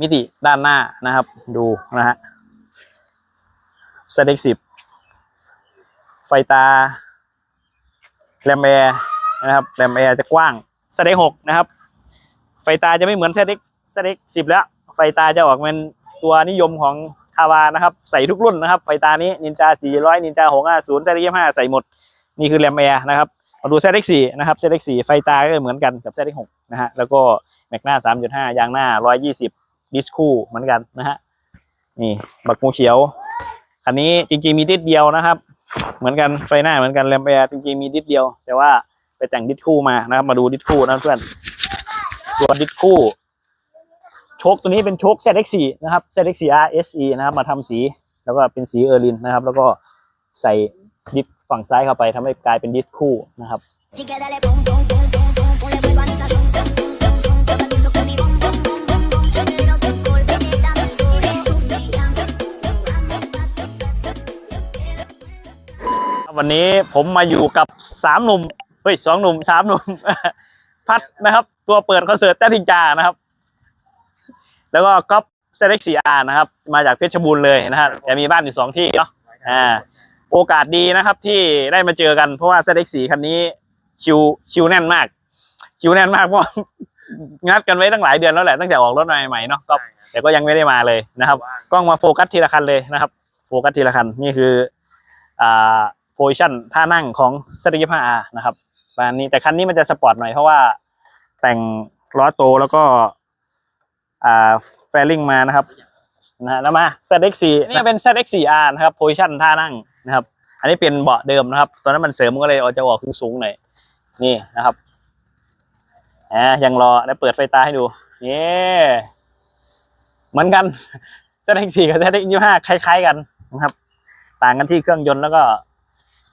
มิติด้านหน้านะครับ ดูนะฮะสเต็กสิบไฟตาแรมแอร์นะครับแรมแอร์จะกว้างสเต็กหกนะครับ ไฟตาจะไม่เหมือนสเต็กสเต็กสิบแล้ว ไฟตาจะออกเป็นตัวนิยมของคาวานะครับ ใส่ทุกรุ่นนะครับ ไฟตานี้นินจา400นินจา650เซตยี่ห้าใส่หมด นี่คือแรมแอร์นะครับมาดูเซตสี่นะครับเซตสี่ไฟตาก็เหมือนกันกับเซตหกนะฮะแล้วก็แม็กหน้า3.5ยางหน้า120 ดิสคู่เหมือนกันนะฮะนี่บักงูเขียวคันนี้จริงๆมีดิสเดียวนะครับ เหมือนกันไฟหน้าเหมือนกันแรมแอร์จริงๆมีดิสเดียว แต่ว่าไปแต่งดิสคู่มานะครับ มาดูดิสคู่นะเพื่อนตัวดิสคู่โชคตัวนี้เป็นโชค ZX4 นะครับ ZX4 RSE นะครับ มาทำสีแล้วก็เป็นสีเออร์ลินนะครับ แล้วก็ใส่ดิสฝั่งซ้ายเข้าไปทำให้กลายเป็นดิสคู่นะครับ วันนี้ผมมาอยู่กับสามหนุ่มเฮ้ยสองหนุ่มสามหนุ่มพัดนะครับ ตัวเปิดคอนเสิร์ตแต้ทิงจานะครับ แล้วก็ก๊อฟเซเล็กซีอาร์นะครับ มาจากเพชรบูรณ์เลยนะฮะแต่มีบ้านอยู่สองที่เนาะอ่าโอกาสดีนะครับที่ได้มาเจอกันเพราะว่าเซเล็กซีคันนี้คิวคิวแน่นมาก คิวแน่นมากเพราะงัดกันไว้ตั้งหลายเดือนแล้วแหละตั้งแต่ออกรถใหม่ๆเนาะก็แต่ก็ยังไม่ได้มาเลยนะครับ กล้องมาโฟกัสทีละคันเลยนะครับ โฟกัสทีละคันนี่คืออ่า โพซิชันท่านั่งของสติยี่ห้านะครับประมาณนี้แต่คันนี้มันจะสปอร์ตหน่อยเพราะว่าแต่งล้อโตแล้วก็อ่าแฟลิงมานะครับนะฮะแล้วมา ZX4 นี่เป็น ZX4R นะครับโพซิชันท่านั่งนะครับ อันนี้เป็นเบาะเดิมนะครับ ตอนนั้นมันเสริมก็เลยเอาจะออกสูงๆหน่อยนี่นะครับอ่ายังรอแล้วเปิดไฟตาให้ดูนี่เหมือนกัน ZX4 กับ ZX25 คล้าย ๆ กันนะครับ ต่างกันที่เครื่องยนต์แล้วก็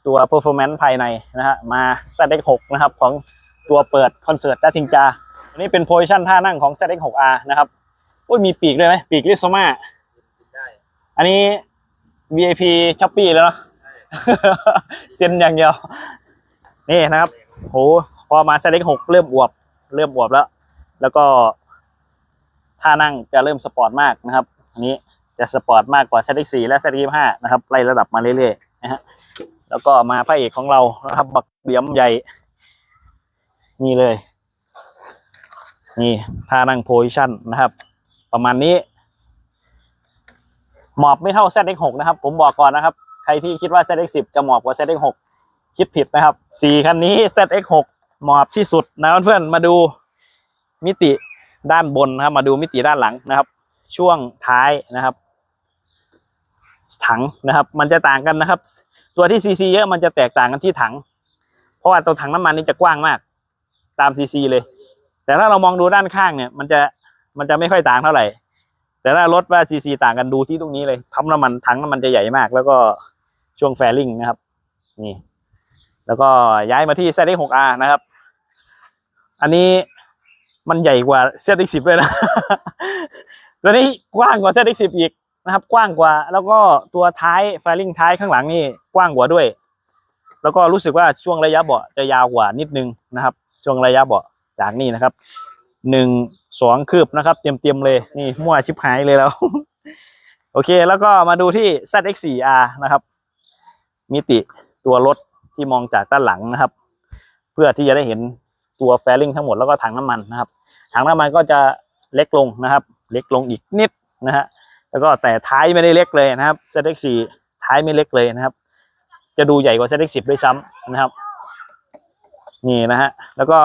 ตัว performance ภายในนะฮะมา ZX6 นะครับของตัวเปิดคอนเสิร์ตด้าทิงจาอันนี้เป็นโพซิชันท่านั่งของ ZX6R นะครับโอ้ยมีปีกด้วยไหมปีกลิโซมาอันนี้ VIP ช้อปปี้แล้วเนาะเซ็นอย่างเดียว นี่นะครับโหพอมา ZX6 เริ่มอวบ เริ่มอวบแล้ว แล้วก็ท่านั่งจะเริ่มสปอร์ตมากนะครับ อันนี้จะสปอร์ตมากกว่า ZX4 และ ZX5 นะครับไล่ระดับมาเรื่อยๆนะฮะ แล้วก็มาพระเอกของเรานะครับ บักเบียมใหญ่ นี่เลย นี่ท่านั่งโพซิชันนะครับ ประมาณนี้ หมอบไม่เท่า ZX6 นะครับ ผมบอกก่อนนะครับ ใครที่คิดว่า ZX10 จะหมอบกว่า ZX6 คิดผิดนะครับสี่คันนี้ ZX6 หมอบที่สุดนะเพื่อนๆมาดูมิติด้านบนนะครับ มาดูมิติด้านหลังนะครับ ช่วงท้ายนะครับ ถังนะครับ มันจะต่างกันนะครับ ตัวที่ซีซีเยอะมันจะแตกต่างกันที่ถัง เพราะว่าตัวถังน้ำมันนี่จะกว้างมาก ตามซีซีเลย แต่ถ้าเรามองดูด้านข้างเนี่ย มันจะมันจะไม่ค่อยต่างเท่าไหร่ แต่ถ้ารถว่าซีซีต่างกันดูที่ตรงนี้เลยทับน้ำมันถังน้ำมันจะใหญ่มาก แล้วก็ช่วงแฟลิงนะครับ นี่ แล้วก็ย้ายมาที่ ZX6R นะครับ อันนี้มันใหญ่กว่า ZX10 เลยนะ ตัวนี้กว้างกว่า ZX10 อีก นะครับ กว้างกว่า แล้วก็ตัวท้ายไฟลิ่งท้ายข้างหลังนี่กว้างกว่าด้วย แล้วก็รู้สึกว่าช่วงระยะเบาะจะยาวกว่านิดนึงนะครับ ช่วงระยะเบาะจากนี่นะครับหนึ่งสองคืบนะครับ เตรียมๆเลยนี่มั่วชิบหายเลยแล้ว โอเค แล้วก็มาดูที่ ZX4R นะครับ มิติตัวรถที่มองจากด้านหลังนะครับ เพื่อที่จะได้เห็นตัวแฟลิงทั้งหมดแล้วก็ถังน้ำมันนะครับถังน้ำมันก็จะเล็กลงนะครับ เล็กลงอีกนิดนะฮะ แล้วก็แต่ท้ายไม่ได้เล็กเลยนะครับ ZX4 ท้ายไม่เล็กเลยนะครับ จะดูใหญ่กว่า ZX10 ด้วยซ้ำนะครับ นี่นะฮะแล้วก็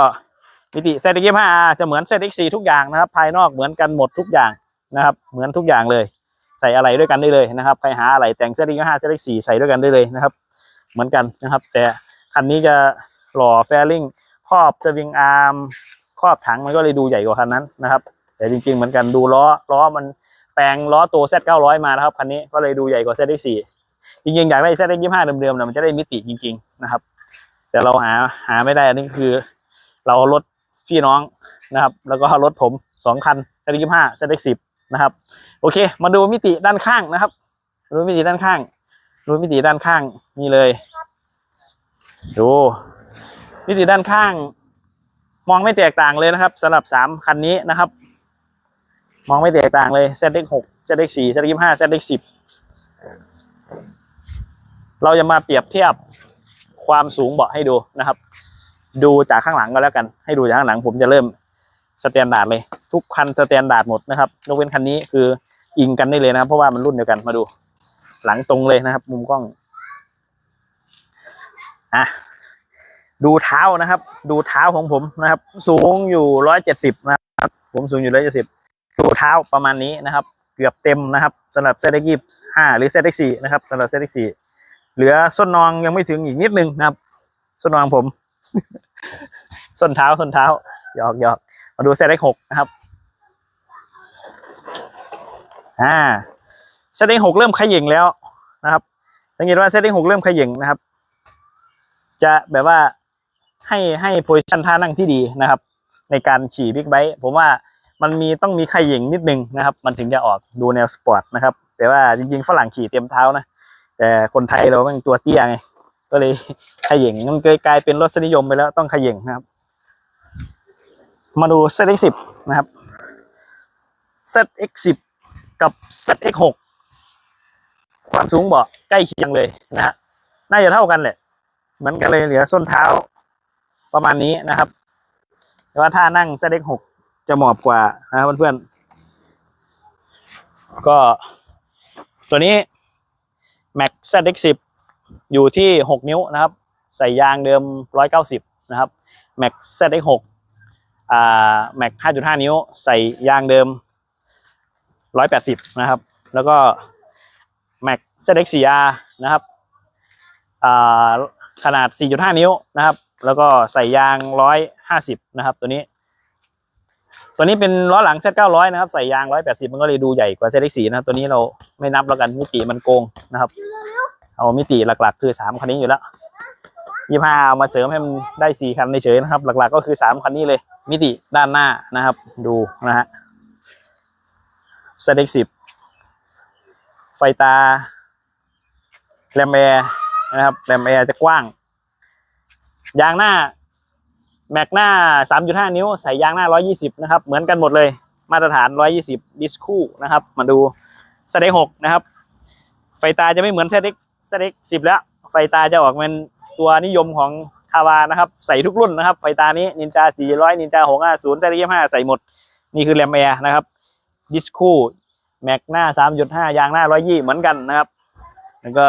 มิติ ZX25 จะเหมือน ZX4 ทุกอย่างนะครับ ภายนอกเหมือนกันหมดทุกอย่างนะครับ เหมือนทุกอย่างเลย ใส่อะไรด้วยกันได้เลยนะครับใครหาอะไรแต่ง ZX25 ZX4 ใส่ด้วยกันได้เลยนะครับ เหมือนกันนะครับ แต่คันนี้จะหล่อแฟลิงครอบสวิงอาร์มครอบถังมันก็เลยดูใหญ่กว่าคันนั้นนะครับ แต่จริงๆเหมือนกันดูล้อล้อมัน แปลงล้อตัว Z900 มานะครับคันนี้ก็เลยดูใหญ่กว่า Z4 จริงๆอยากได้ Z25 เดิมๆนะมันจะได้มิติจริง ๆ นะครับ แต่เราหาหาไม่ได้อันนี้คือ เรารถพี่น้องนะครับ แล้วก็รถผมสองคัน Z25 Z10 นะครับ โอเค มาดูมิติด้านข้างนะครับดูมิติด้านข้างดูมิติด้านข้างนี่เลยดูมิติด้านข้าง มองไม่แตกต่างเลยนะครับสำหรับสามคันนี้นะครับ มองไม่แตกต่างเลย ZX หก ZX สี่ ZX ยี่ห้า ZX สิบเราจะมาเปรียบเทียบความสูงเบาะให้ดูนะครับ ดูจากข้างหลังก็แล้วกัน ให้ดูจากข้างหลังผมจะเริ่มสแตนดาร์ดเลย ทุกคันสแตนดาร์ดหมดนะครับยกเว้นคันนี้คืออิงกันได้เลยนะครับ เพราะว่ามันรุ่นเดียวกันมาดู หลังตรงเลยนะครับ มุมกล้องอะดูเท้านะครับ ดูเท้าของผมนะครับ สูงอยู่ร้อยเจ็ดสิบนะครับ ผมสูงอยู่ร้อยเจ็ดสิบ ดูเท้าประมาณนี้นะครับ เกือบเต็มนะครับสำหรับเซตยี่ห้าหรือเซตสี่นะครับสำหรับเซตสี่เหลือส้นนองยังไม่ถึงอีกนิดนึงนะครับส้นนองผม ส้นเท้าส้นเท้าหยอกหยอกมาดูเซตหกนะครับอ่าเซตหกเริ่มขย่งแล้วนะครับสังเกตว่าเซตหกเริ่มขย่งนะครับ จะแบบว่าให้ให้โพซิชันท่านั่งที่ดีนะครับ ในการขี่บิ๊กไบค์ผมว่า มันมีต้องมีขย่งนิดนึงนะครับ มันถึงจะออกดูแนวสปอร์ตนะครับ แต่ว่าจริง ๆ ฝรั่งขี่เต็มเท้านะ แต่คนไทยเราเป็นตัวเตี้ยไง ก็เลยขย่งมันเคยกลายเป็นรสนิยมไปแล้วต้องขย่งนะครับ มาดู ZX10 นะครับ ZX10 กับ ZX6 ความสูงเบาะใกล้เคียงเลยนะฮะน่าจะเท่ากันแหละเหมือนกันเลยเหลือส้นเท้าประมาณนี้นะครับแต่ว่าถ้านั่ง ZX6 จะเห จะหมาะกว่านะเพื่อนๆ ก็ตัวนี้ Max ZX10 อยู่ที่ 6 นิ้วนะครับ ใส่ยางเดิม 190 นะครับ Max ZX6 อ่า Max 5.5 นิ้ว ใส่ยางเดิม 180 นะครับ แล้วก็ Max ZX4R นะครับอ่าขนาด 4.5 นิ้วนะครับ แล้วก็ใส่ยาง 150 นะครับ ตัวนี้ ตัวนี้เป็นล้อหลัง Z900 นะครับ ใส่ยาง180มันก็เลยดูใหญ่กว่า ZX4 นะครับตัวนี้เราไม่นับแล้วกันมิติมันโกงนะครับ เอามิติหลักๆ คือ3คันนี้อยู่แล้วยี่ห้าเอามาเสริมให้มันได้สี่คันเฉยๆนะครับ หลักๆก็คือสามคันนี้เลย มิติด้านหน้านะครับ ดูนะฮะสเต็กสิบไฟตาแรมแอร์นะครับแรมแอร์จะกว้าง ยางหน้า แม็กหน้า 3.5 นิ้ว ใส่ยางหน้า 120 นะครับ เหมือนกันหมดเลย มาตรฐาน 120 ดิสคู่นะครับ มาดูสเต็กหกนะครับ ไฟตาจะไม่เหมือนสเต็กสเต็กสิบแล้ว ไฟตาจะออกเป็นตัวนิยมของคาวานะครับ ใส่ทุกรุ่นนะครับ ไฟตานี้นินจา 400 นินจา 650แต่ยี่ห้าใส่หมด นี่คือแรมแอร์นะครับ ดิสคู่แม็กหน้า 3.5 ยางหน้า 120 เหมือนกันนะครับ แล้วก็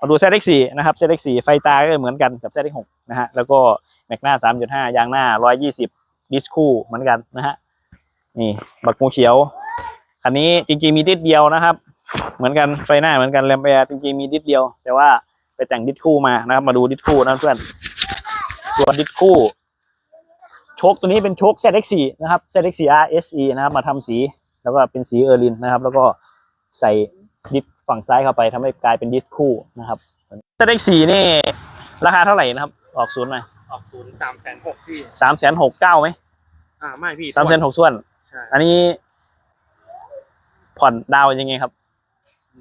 มาดู ZX4 นะครับ ZX4 ไฟตาก็เหมือนกันกับ ZX6 นะฮะ แล้วก็ แม็กหน้า3.5ยางหน้า120ดิสคู่เหมือนกันนะฮะนี่บักงูเขียว คันนี้จริงๆมีดิสเดียวนะครับ เหมือนกันไฟหน้าเหมือนกันแรมแอร์จริงๆมีดิสเดียว แต่ว่าไปแต่งดิสคู่มานะครับ มาดูดิสคู่นะเพื่อนตัวดิสคู่โชคตัวนี้เป็นโชค ZX4 นะครับ ZX4R SE นะครับ มาทำสีแล้วก็เป็นสีเออร์ลินนะครับ แล้วก็ใส่ดิสฝั่งซ้ายเข้าไปทำให้กลายเป็นดิสคู่นะครับ ZX4 นี่ราคาเท่าไหร่นะครับ ออกศูนย์หน่อยออกศูนย์สามแสนหกพี่ สามแสนหกเก้าไหมอ่าไม่พี่สามแสนหกส่วน ใช่อันนี้ ผ่อนดาวยังไงครับ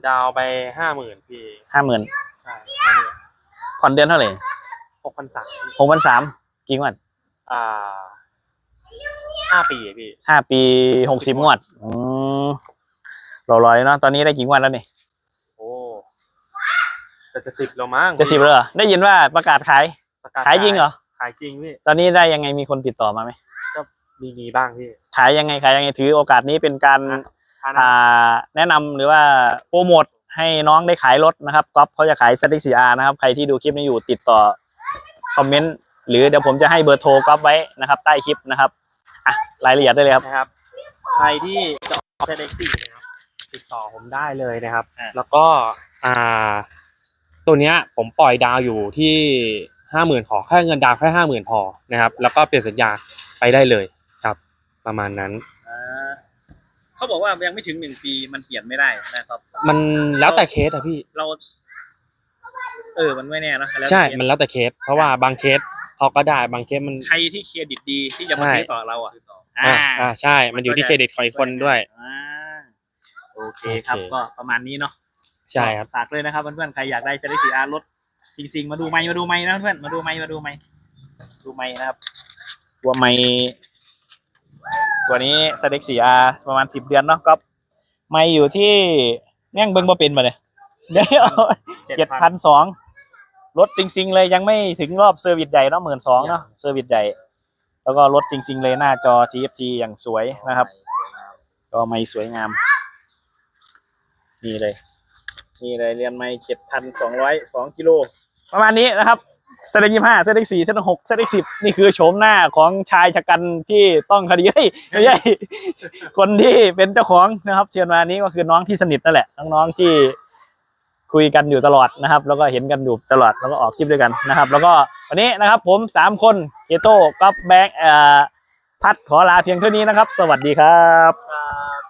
ดาวไปห้าหมื่นพี่ ห้าหมื่นใช่ห้าหมื่นผ่อนเดือนเท่าไหร่หกพันสามหกพันสามกี่งวดอ่าห้าปีอะพี่ ห้าปีหกสิบงวด อืมรอรอยเนาะตอนนี้ได้กี่งวดแล้วนี่โอ้แต่จะสิบแล้วมั้งจะสิบแล้วเหรอได้ยินว่าประกาศขาย ประกศขายจริงเหรอ ขายจริงพี่ตอนนี้ได้ยังไงมีคนติดต่อมาไหม มีมีบ้างพี่ ขายยังไงขายยังไงถือโอกาสนี้เป็นการทานอ่าแนะนำหรือว่าโปรโมทให้น้องได้ขายรถนะครับก๊อฟเขาจะขายสติ๊กซีอาร์นะครับ ใครที่ดูคลิปนี้อยู่ติดต่อคอมเมนต์หรือเดี๋ยวผมจะให้เบอร์โทรก๊อฟไว้นะครับ ใต้คลิปนะครับอะรายละเอียดได้เลยครับ นะครับ ใครที่จะออกเทเลสี่นะครับ ติดต่อผมได้เลยนะครับ อ่า แล้วก็อ่า ตัวเนี้ยผมปล่อยดาวอยู่ที่ ห้าหมื่นขอแค่เงินดาวแค่ห้าหมื่นพอนะครับ แล้วก็เปลี่ยนสัญญาไปได้เลยครับ ประมาณนั้นเขาบอกว่ายังไม่ถึงหนึ่งปีมันเปลี่ยนไม่ได้นะครับ มันแล้วแต่เคสอะพี่ เรา เออ มันไม่แน่เนอะแล้วใช่แต่เคสมันแล้วแต่เคส เพราะว่าบางเคสเขาก็ได้บางเคสมัน ใครที่เครดิตดีที่จะมาใช่ ซื้อต่อเราอะอ่าอ่าใช่ มันอยู่ที่เครดิตของอีกคนด้วย อ่าโอเคครับ โอเค ก็ประมาณนี้เนาะใช่ครับ ฝากเลยนะครับเพื่อนๆใครอยากได้จะได้สีอารถ ซิงซิงๆมาดูไม้มาดูไม้นะเพื่อนมาดูไม้มาดูไม้ดูไม้นะครับ ตัวไม้ตัวนี้สเต็กสี่อาประมาณสิบเดือนเนาะก็ไม่อยู่ที่เนี่ยงเบิ้งบ่เป็นมาเลยเดี๋ยวเจ็ดพันสองรถจริง ๆ เลยยังไม่ถึงรอบเซอร์วิสใหญ่เนาะหมื่นสองเนาะเซอร์วิสใหญ่ แล้วก็รถจริง ๆ เลยหน้าจอ TFT อย่างสวยนะครับ ก็ไม่สวยงาม นี่เลย นี่เลยเรียนไม่เจ็ดพันสองร้อยสองกิโลประมาณนี้นะครับเซตยี่ห้าเซตสี่เซตหกเซตสิบนี่คือโฉมหน้าของชายชะกันที่ต้องคดีเฮ้ยไม่ใช่คนที่เป็นเจ้าของนะครับเชิญมานี้ก็คือน้องที่สนิทนั่นแหละน้องๆที่คุยกันอยู่ตลอดนะครับ แล้วก็เห็นกันอยู่ตลอดแล้วก็ออกคลิปด้วยกันนะครับ แล้วก็วันนี้นะครับผมสามคนเกโต้กับแบงค์เอ่อพัดขอลาเพียงเท่านี้นะครับ สวัสดีครับ